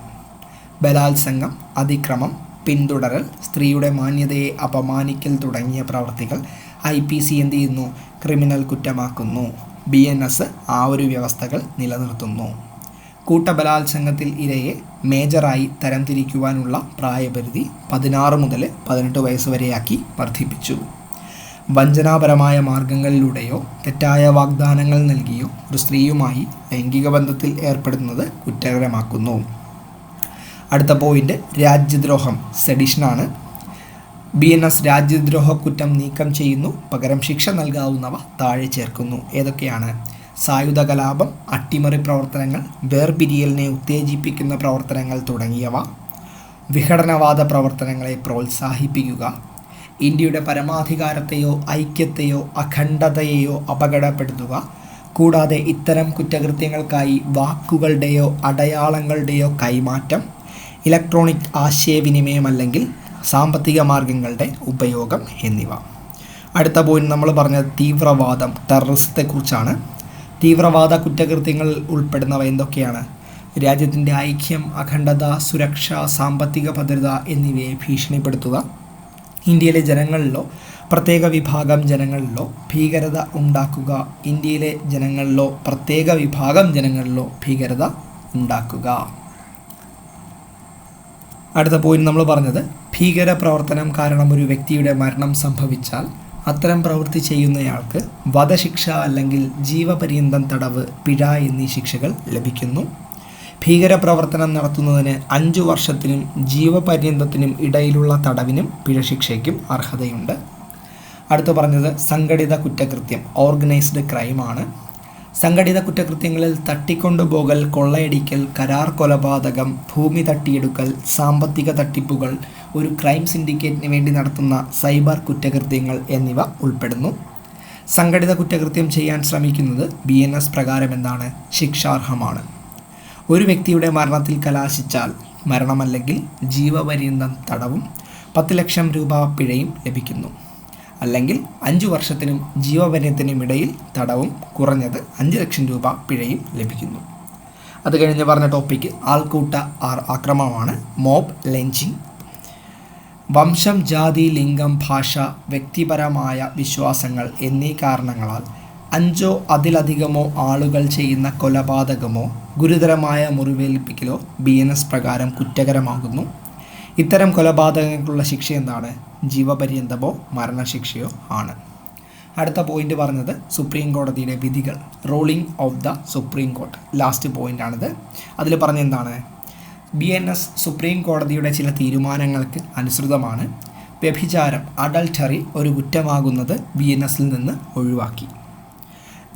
ബലാത്സംഗം അതിക്രമം പിന്തുടരൽ സ്ത്രീയുടെ മാന്യതയെ അപമാനിക്കൽ തുടങ്ങിയ പ്രവർത്തികൾ ഐ പി സി എന്ത് ചെയ്യുന്നു? ക്രിമിനൽ കുറ്റമാക്കുന്നു. ബി എൻ എസ് ആ ഒരു വ്യവസ്ഥകൾ നിലനിർത്തുന്നു. കൂട്ടബലാത്സംഗത്തിൽ ഇരയെ മേജറായി തരംതിരിക്കുവാനുള്ള പ്രായപരിധി പതിനാറ് മുതൽ പതിനെട്ട് വയസ്സ് വരെയാക്കി വർദ്ധിപ്പിച്ചു. വഞ്ചനാപരമായ മാർഗങ്ങളിലൂടെയോ തെറ്റായ വാഗ്ദാനങ്ങൾ നൽകിയോ ഒരു സ്ത്രീയുമായി ലൈംഗിക ബന്ധത്തിൽ ഏർപ്പെടുന്നത് കുറ്റകരമാക്കുന്നു. അടുത്ത പോയിന്റ് രാജ്യദ്രോഹം സെഡിഷനാണ് ബി എൻ എസ് രാജ്യദ്രോഹ കുറ്റം നീക്കം ചെയ്യുന്നു പകരം ശിക്ഷ നൽകാവുന്നവ താഴെ ചേർക്കുന്നു. ഏതൊക്കെയാണ്? സായുധ കലാപം അട്ടിമറി പ്രവർത്തനങ്ങൾ വേർപിരിയലിനെ ഉത്തേജിപ്പിക്കുന്ന പ്രവർത്തനങ്ങൾ തുടങ്ങിയവ. വിഘടനവാദ പ്രവർത്തനങ്ങളെ പ്രോത്സാഹിപ്പിക്കുക. ഇന്ത്യയുടെ പരമാധികാരത്തെയോ ഐക്യത്തെയോ അഖണ്ഡതയെയോ അപകടപ്പെടുത്തുക. കൂടാതെ ഇത്തരം കുറ്റകൃത്യങ്ങൾക്കായി വാക്കുകളുടെയോ അടയാളങ്ങളുടെയോ കൈമാറ്റം ഇലക്ട്രോണിക് ആശയവിനിമയം അല്ലെങ്കിൽ സാമ്പത്തിക മാർഗങ്ങളുടെ ഉപയോഗം എന്നിവ. അടുത്ത പോയിന്റ് നമ്മൾ പറഞ്ഞത് തീവ്രവാദം ടെററിസത്തെക്കുറിച്ചാണ് തീവ്രവാദ കുറ്റകൃത്യങ്ങൾ ഉൾപ്പെടുന്നവ എന്തൊക്കെയാണ്? രാജ്യത്തിന്റെ ഐക്യം അഖണ്ഡത സുരക്ഷ സാമ്പത്തിക ഭദ്രത എന്നിവയെ ഭീഷണിപ്പെടുത്തുക. ഇന്ത്യയിലെ ജനങ്ങളിലോ പ്രത്യേക വിഭാഗം ജനങ്ങളിലോ ഭീകരത ഉണ്ടാക്കുക ഇന്ത്യയിലെ ജനങ്ങളിലോ പ്രത്യേക വിഭാഗം ജനങ്ങളിലോ ഭീകരത ഉണ്ടാക്കുക. അടുത്ത പോയിന്റ് നമ്മൾ പറഞ്ഞത് ഭീകര പ്രവർത്തനം കാരണം ഒരു വ്യക്തിയുടെ മരണം സംഭവിച്ചാൽ അത്തരം പ്രവൃത്തി ചെയ്യുന്നയാൾക്ക് വധശിക്ഷ അല്ലെങ്കിൽ ജീവപര്യന്തം തടവ് പിഴ എന്നീ ശിക്ഷകൾ ലഭിക്കുന്നു. ഭീകരപ്രവർത്തനം നടത്തുന്നതിന് അഞ്ചു വർഷത്തിനും ജീവപര്യന്തത്തിനും ഇടയിലുള്ള തടവിനും പിഴശിക്ഷയ്ക്കും അർഹതയുണ്ട്. അടുത്തു പറഞ്ഞത് സംഘടിത കുറ്റകൃത്യം ഓർഗനൈസ്ഡ് ക്രൈമാണ്. സംഘടിത കുറ്റകൃത്യങ്ങളിൽ തട്ടിക്കൊണ്ടുപോകൽ കൊള്ളയടിക്കൽ കരാർ കൊലപാതകം ഭൂമി തട്ടിയെടുക്കൽ സാമ്പത്തിക തട്ടിപ്പുകൾ ഒരു ക്രൈം സിൻഡിക്കേറ്റിന് വേണ്ടി നടത്തുന്ന സൈബർ കുറ്റകൃത്യങ്ങൾ എന്നിവ ഉൾപ്പെടുന്നു. സംഘടിത കുറ്റകൃത്യം ചെയ്യാൻ ശ്രമിക്കുന്നത് ബി പ്രകാരം എന്താണ് ശിക്ഷാർഹമാണ്. ഒരു വ്യക്തിയുടെ മരണത്തിൽ കലാശിച്ചാൽ മരണമല്ലെങ്കിൽ ജീവപര്യന്തം തടവും പത്ത് ലക്ഷം രൂപ പിഴയും ലഭിക്കുന്നു. അല്ലെങ്കിൽ അഞ്ചു വർഷത്തിനും ജീവപര്യത്തിനും ഇടയിൽ തടവും കുറഞ്ഞത് അഞ്ച് ലക്ഷം രൂപ പിഴയും ലഭിക്കുന്നു. അത് കഴിഞ്ഞ് പറഞ്ഞ ടോപ്പിക്ക് ആൾക്കൂട്ട ആക്രമണമാണ്. മോബ് ലെഞ്ചിങ് വംശം ജാതി ലിംഗം ഭാഷ വ്യക്തിപരമായ വിശ്വാസങ്ങൾ എന്നീ കാരണങ്ങളാൽ അഞ്ചോ അതിലധികമോ ആളുകൾ ചെയ്യുന്ന കൊലപാതകമോ ഗുരുതരമായ മുറിവേൽപ്പിക്കലോ ബി എൻ എസ് പ്രകാരം കുറ്റകരമാകുന്നു. ഇത്തരം കൊലപാതകങ്ങൾക്കുള്ള ശിക്ഷ എന്താണ്? ജീവപര്യന്തമോ മരണശിക്ഷയോ ആണ്. അടുത്ത പോയിന്റ് പറഞ്ഞത് സുപ്രീം കോടതിയുടെ വിധികൾ. Ruling of the supreme court last point ആണിത്. അതിൽ പറഞ്ഞ എന്താണ്? ബി എൻ എസ് സുപ്രീം കോടതിയുടെ ചില തീരുമാനങ്ങൾക്ക് അനുസൃതമാണ്. വ്യഭിചാരം അഡൾട്ടറി ഒരു കുറ്റമാകുന്നത് ബി എൻ എസിൽ നിന്ന് ഒഴിവാക്കി.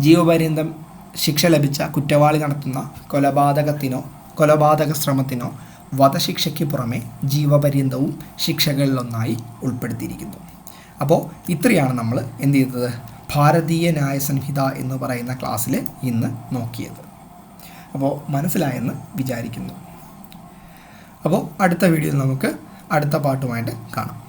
ജീവപര്യന്തം ശിക്ഷ ലഭിച്ച കുറ്റവാളി നടത്തുന്ന കൊലപാതകത്തിനോ കൊലപാതക ശ്രമത്തിനോ വധശിക്ഷയ്ക്ക് പുറമെ ജീവപര്യന്തവും ശിക്ഷകളിലൊന്നായി ഉൾപ്പെടുത്തിയിരിക്കുന്നു. അപ്പോൾ ഇത്രയാണ് നമ്മൾ എന്ത് ചെയ്തത്? ഭാരതീയ ന്യായ സംഹിത എന്ന് പറയുന്ന ക്ലാസ്സിൽ ഇന്ന് നോക്കിയത്. അപ്പോൾ മനസ്സിലായെന്ന് വിചാരിക്കുന്നു. അപ്പോൾ അടുത്ത വീഡിയോയിൽ നമുക്ക് അടുത്ത പാട്ടുമായിട്ട് കാണാം.